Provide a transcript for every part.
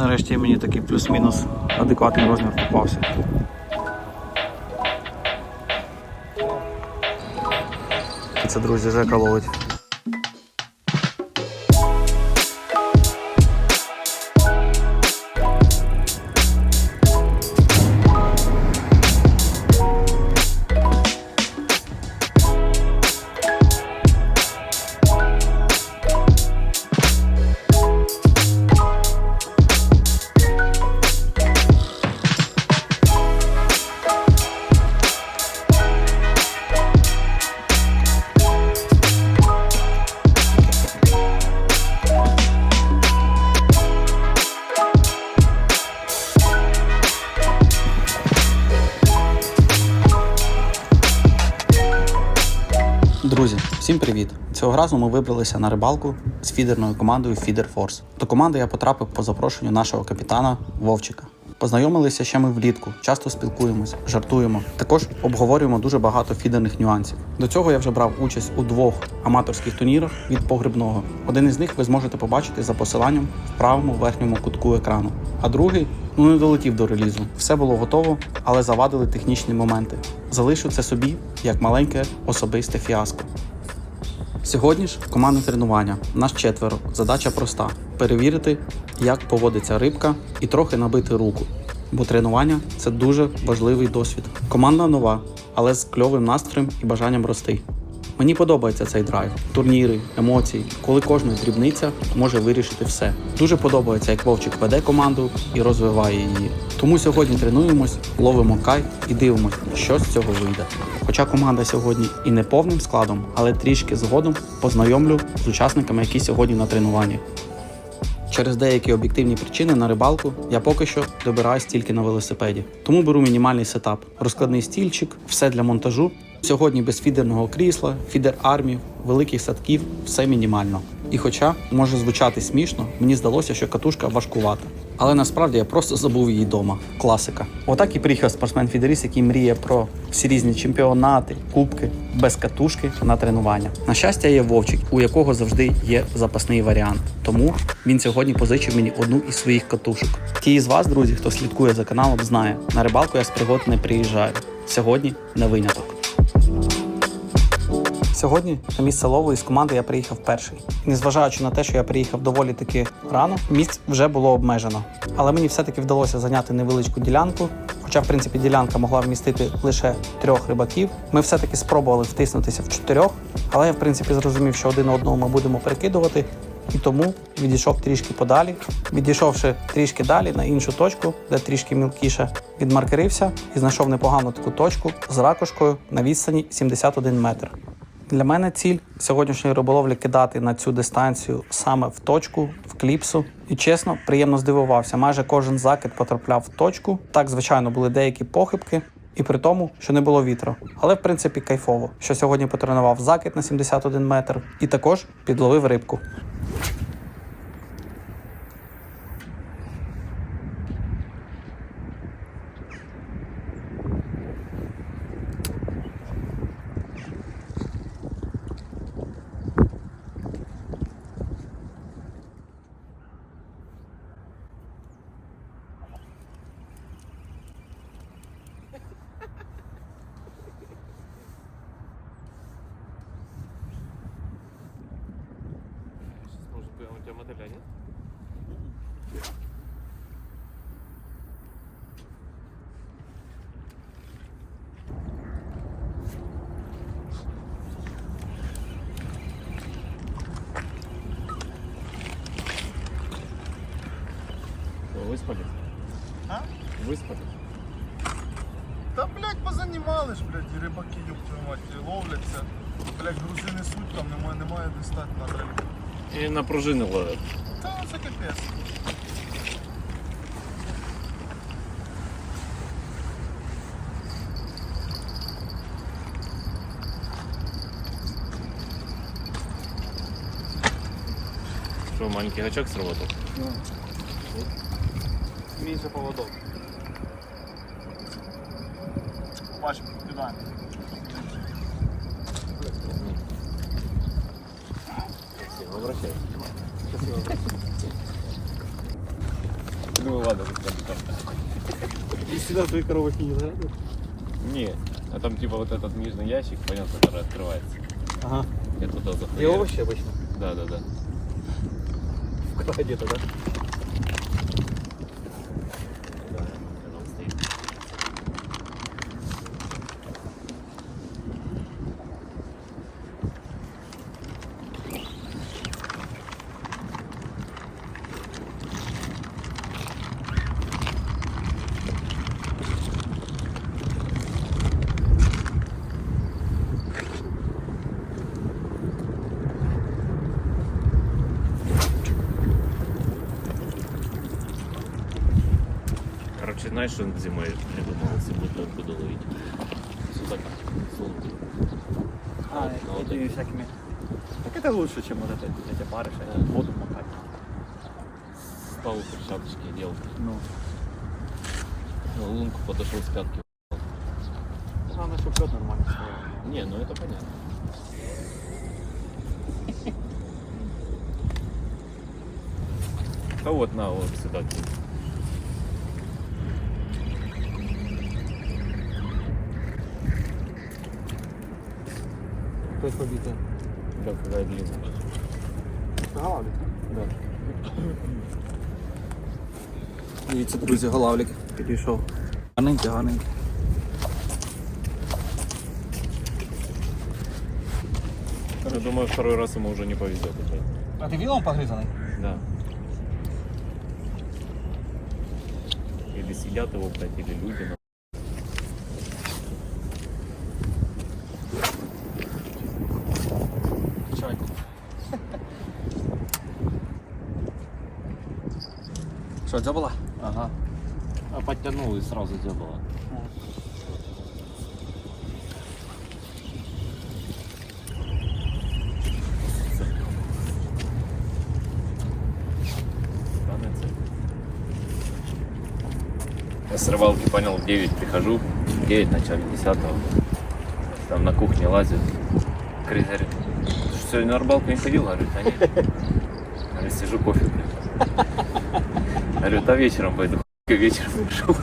Нарешті мені такий плюс-мінус адекватний розмір попався. Це, друзі, Жека ловить. Разу ми вибралися на рибалку з фідерною командою Feeder Force. До команди я потрапив по запрошенню нашого капітана Вовчика. Познайомилися ще ми влітку, часто спілкуємось, жартуємо. Також обговорюємо дуже багато фідерних нюансів. До цього я вже брав участь у двох аматорських турнірах від погребного. Один із них ви зможете побачити за посиланням в правому верхньому кутку екрану. А другий ну не долетів до релізу. Все було готово, але завадили технічні моменти. Залишу це собі як маленьке особисте фіаско. Сьогодні ж командне тренування. Нас четверо. Задача проста: перевірити, як поводиться рибка, і трохи набити руку. Бо тренування це дуже важливий досвід. Команда нова, але з кльовим настроєм і бажанням рости. Мені подобається цей драйв, турніри, емоції, коли кожна дрібниця може вирішити все. Дуже подобається, як Вовчик веде команду і розвиває її. Тому сьогодні тренуємось, ловимо кайф і дивимось, що з цього вийде. Хоча команда сьогодні і не повним складом, але трішки згодом познайомлю з учасниками, які сьогодні на тренуванні. Через деякі об'єктивні причини на рибалку я поки що добираюсь тільки на велосипеді. Тому беру мінімальний сетап, розкладний стільчик, все для монтажу. Сьогодні без фідерного крісла, фідер армів, великих садків, все мінімально. І хоча може звучати смішно, мені здалося, що катушка важкувата. Але насправді я просто забув її вдома. Класика. Отак і приїхав спортсмен-фідеріст, який мріє про всі різні чемпіонати, кубки без катушки на тренування. На щастя, є Вовчик, у якого завжди є запасний варіант. Тому він сьогодні позичив мені одну із своїх катушок. Ті з вас, друзі, хто слідкує за каналом, знає, на рибалку я з пригод не приїжджаю. Сьогодні не виняток. Сьогодні на місце лову із команди я приїхав перший. Незважаючи на те, що я приїхав доволі таки рано, місць вже було обмежено. Але мені все-таки вдалося зайняти невеличку ділянку. Хоча, в принципі, ділянка могла вмістити лише трьох рибаків. Ми все-таки спробували втиснутися в чотирьох, але я в принципі зрозумів, що один одного ми будемо перекидувати. І тому відійшов трішки подалі. Відійшовши трішки далі на іншу точку, де трішки мілкіше, відмаркерився і знайшов непогану таку точку з ракушкою на відстані 71 метр. Для мене ціль сьогоднішньої риболовлі кидати на цю дистанцію саме в точку, в кліпсу. І чесно, приємно здивувався. Майже кожен закид потрапляв в точку. Так, звичайно, були деякі похибки. І при тому, що не було вітру. Але в принципі кайфово, що сьогодні потренував закид на 71 метр і також підловив рибку. быть, у тебя мотыля нет? Что, выспались? А? Выспались? Та, блядь, позанімали ж, блядь, і рибаки, ёб твою мать, і ловляться. Блядь, грузи несуть, там немає, немає де стати на рибу. И на пружины ловят. Та ну, це капець. Что, маленький гачок сработал? Мійся поводок. Бачимо, кидаємо. Спасибо, обращайся. Ну ладно, капитан. И всегда твои коробочки не зарадуют? Не, а там типа вот этот нижний ящик, понял, который открывается. Ага. Я туда И захуярил. овощи обычно? Да, да, да. В где-то? Да, Знаешь, что зимой придумал, если буду, буду ловить? Судака. Сулки. А, Ну, вот этими всякими. Так это лучше, чем вот это, эти парыши, Да. воду макать. Стал перчаточки делал. Ну. Ну, лунку подошел с пятки. Главное, чтобы лед нормально стоял. Не, ну это понятно. А вот на, вот сюда. кинь. То есть побитая. Да, какая длинная. Галавлик? Да. Дивіться, друзі, голавлік підійшов. Гарненький, гарненький. Я думаю, второй раз ему уже не повезет. уже. А ты видел он погрызанный? Да. Или сидят его, блядь, или люди. Це була? Ага. А подтянул и сразу было. Я с рыбалки понял, в 9 прихожу, 9, в начале 10 Там на кухне лазит. Крис говорит, «Ты что, сегодня на рыбалку не ходил? Говорит, а нет. Говорит, сижу, кофе пью. Говорю, да вечером пойду. Хуй Вечером пришел.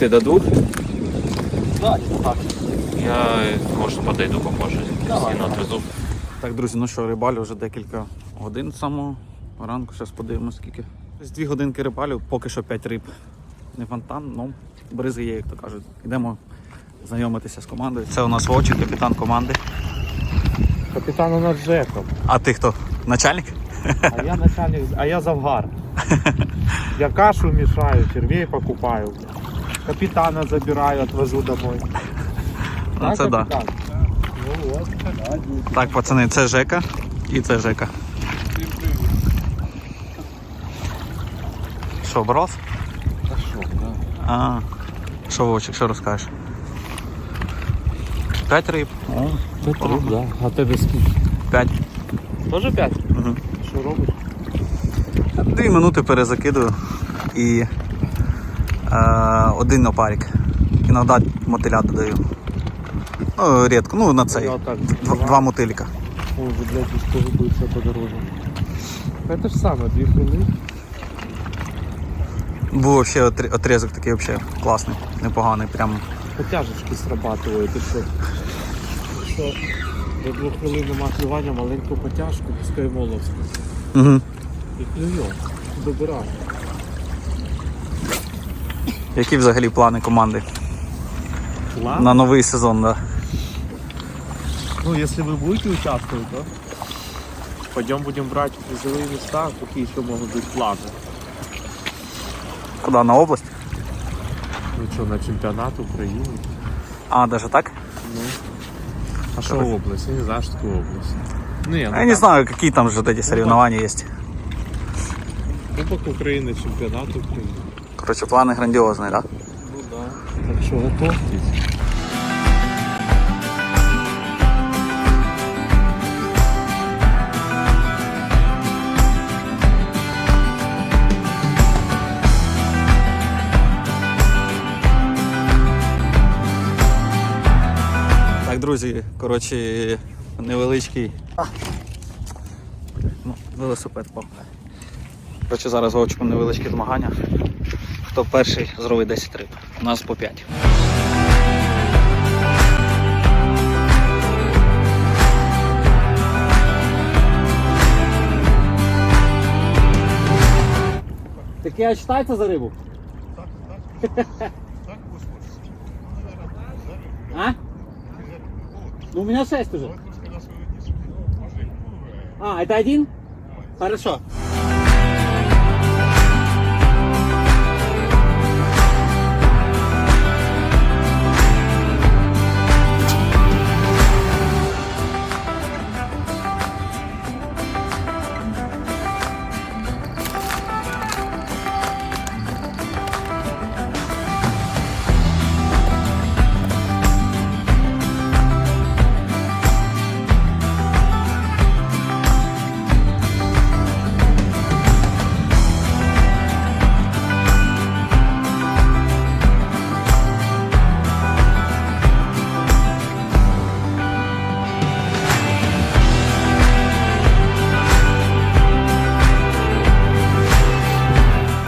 Ты до двух? Да, так. Я, может, подойду попозже. Давай, Сильно отвезу. Так, друзі, ну що, рибалю вже декілька годин з самого ранку. Зараз подивимось скільки. Десь дві годинки рибалю, поки що п'ять риб. Не фонтан, ну бризи є, як то кажуть. Йдемо знайомитися з командою. Це у нас Вовчик, капітан команди. Капітан у нас Жеков, А ти хто? Начальник? а я начальник, а я завгар. Я кашу мешаю, червей покупаю. Капитана забираю, отвожу домой. Ну, це да. капитан? Ну. Так, пацани, це Жека і це Жека. Що, брос? Та що, да. А, що Вовчик, що розкажеш? П'ять риб. Це три, да. А тебе скільки? п'ять. Тоже п'ять? Угу. Що робиш? Дві минути перезакидую і один опарик. Іноді мотиля додаю. Ну, рідко, ну на цей. Два, два мотиліка. О, вже, блядь, погубився по дорозі. Це ж саме, дві хвилини. Був ще отрізок такий взагалі класний, непоганий. Прям Потяжечки срабатують, і що? Що? До двох хвилин нема клювання, маленьку потяжку, пускай моловську. угу. І клює. Добирає. Які взагалі плани команди Ладно. на новий сезон, да? Ну, если вы будете участвовать, то пойдем будем брать призовые места, какие еще могут быть планы. Куди на область? Ну что, на чемпионат Украины? А, даже так? Ну. А что область? Я не знаю, что такое область. Не, ну Я не там знаю, какие там же вот эти соревнования есть. Кубок Украины, чемпионат Украины. Короче, планы грандиозные, да? Ну да. Так что готовьтесь. Так, друзі, коротше, невеличкий. Ну, велосипед впав. Коротше, зараз вовчиком невеличкі змагання. Хто перший зробить 10 риб. У нас по 5. Таке читається за рибу? А? Ну у меня шесть уже. А, это один? Хорошо.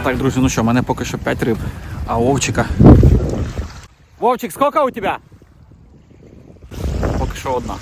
Так, друзі, ну що, в мене поки що 5 риб, а Вовчика Вовчик, сколько у тебя? поки що одна.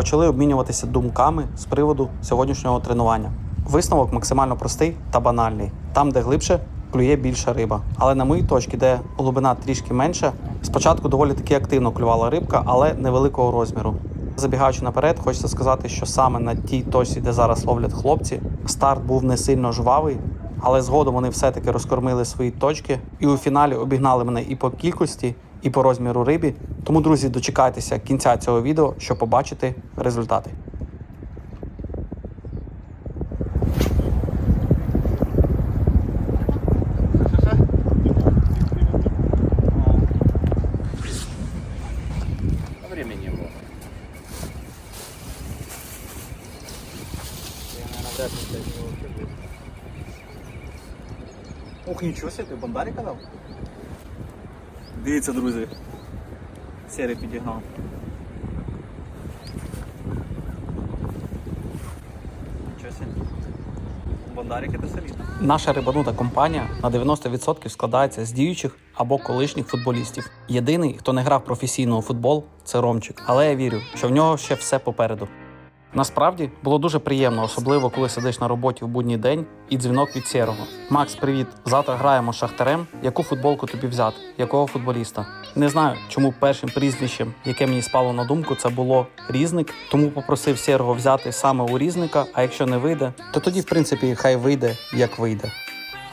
Почали обмінюватися думками з приводу сьогоднішнього тренування. Висновок максимально простий та банальний. Там, де глибше, клює більша риба. Але на моїй точці, де глибина трішки менша, спочатку доволі таки активно клювала рибка, але невеликого розміру. Забігаючи наперед, хочеться сказати, що саме на тій точці, де зараз ловлять хлопці, старт був не сильно жвавий, але згодом вони все-таки розкормили свої точки і у фіналі обігнали мене і по кількості, і по розміру рибі. Тому, друзі, дочекайтеся кінця цього відео, щоб побачити результати. Ох, нічого себе, ти бандаріка дав? Дивіться, друзі. Сірий підігнав. Себе. Бондарик это. Наша рибанута компанія на 90% складається з діючих або колишніх футболістів. Єдиний, хто не грав професійно у футбол, це Ромчик. Але я вірю, що в нього ще все попереду. Насправді було дуже приємно, особливо коли сидиш на роботі в будній день і дзвінок від сірого. Макс, привіт! Завтра граємо з шахтарем. Яку футболку тобі взяти? Якого футболіста? Не знаю, чому першим прізвищем, яке мені спало на думку, це було різник. Тому попросив сірого взяти саме у різника. А якщо не вийде, то тоді, в принципі, хай вийде як вийде.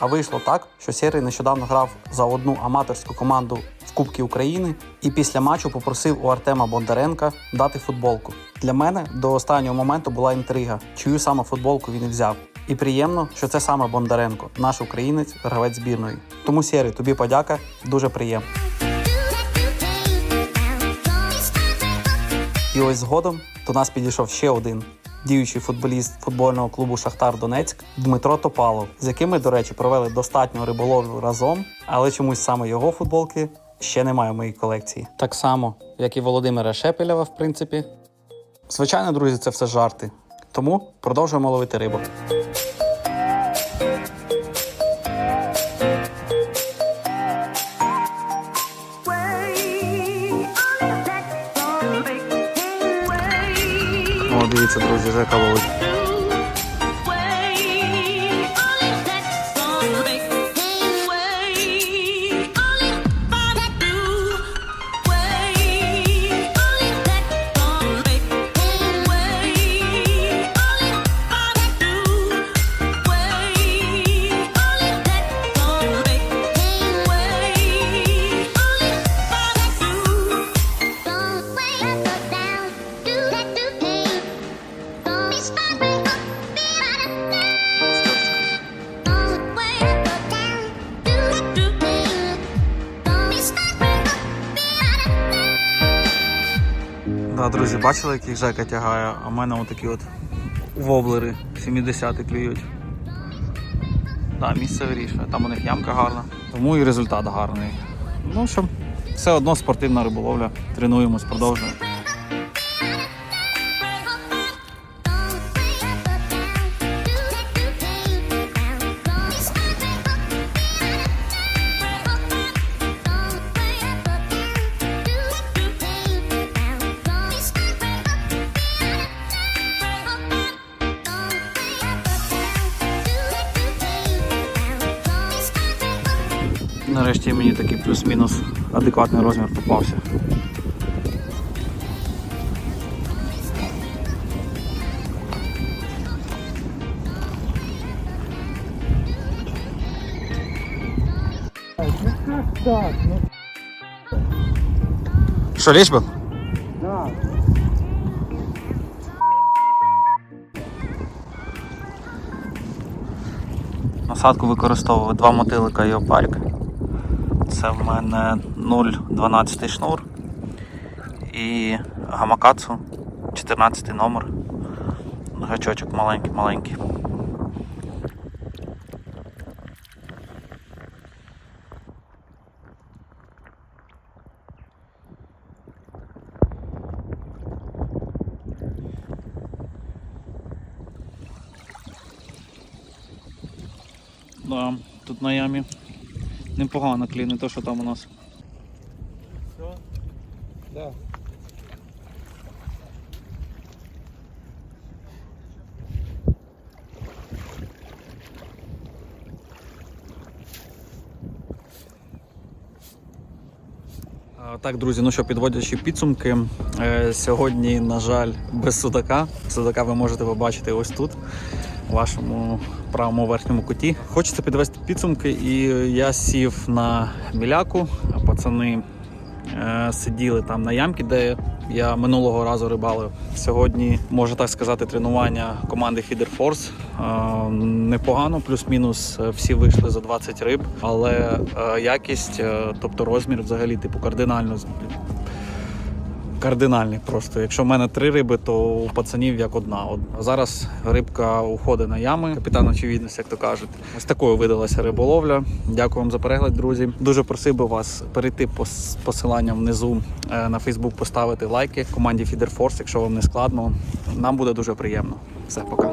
А вийшло так, що Сєрий нещодавно грав за одну аматорську команду в Кубці України і після матчу попросив у Артема Бондаренка дати футболку. Для мене до останнього моменту була інтрига, чию саме футболку він взяв. І приємно, що це саме Бондаренко, наш українець, гравець збірної. Тому Сєрий, тобі подяка, дуже приємно. І ось згодом до нас підійшов ще один діючий футболіст футбольного клубу Шахтар Донецьк Дмитро Топалов, з яким ми, до речі, провели достатньо риболовлю разом, але чомусь саме його футболки ще немає в моїй колекції. Так само, як і Володимира Шепелєва, в принципі. Звичайно, друзі, це все жарти. Тому продовжуємо ловити рибу. Дивіться, друзі, ловить. Друзі, бачили, яких Жека тягає, а в мене отакі от воблери 70 клюють. Да, місце вирішує. Там у них ямка гарна, тому і результат гарний. Ну що, все одно спортивна риболовля. Тренуємось, продовжуємо. Нарешті мені такий плюс-мінус адекватний розмір попався. Так, ну да. Насадку використовую два мотилика і опарик. Це в мене 0,12 шнур і гамакацу 14 номер. Гачочок маленький, маленький. Да, тут на ямі непогано клі, не то, що там у нас. Да. Так, друзі, ну що, підводячи підсумки, е, сьогодні, на жаль, без судака. Судака ви можете побачити ось тут, вашому правому верхньому куті. Хочеться підвести підсумки, і я сів на міляку, а пацани е, сиділи там на ямці, де я минулого разу рибалив. Сьогодні, можна так сказати, тренування команди Feeder Force. Е, непогано, плюс-мінус е, всі вийшли за 20 риб, але е, якість, е, тобто розмір взагалі, типу, кардинально Кардинальний просто. Якщо в мене три риби, то у пацанів як одна. Од- Зараз рибка уходить на ями. Капітан очевидність, як то кажуть. Ось такою видалася риболовля. Дякую вам за перегляд, друзі. Дуже просив би вас перейти по посиланням внизу е, на Фейсбук, поставити лайки команді Feeder Force, якщо вам не складно. Нам буде дуже приємно. Все, пока.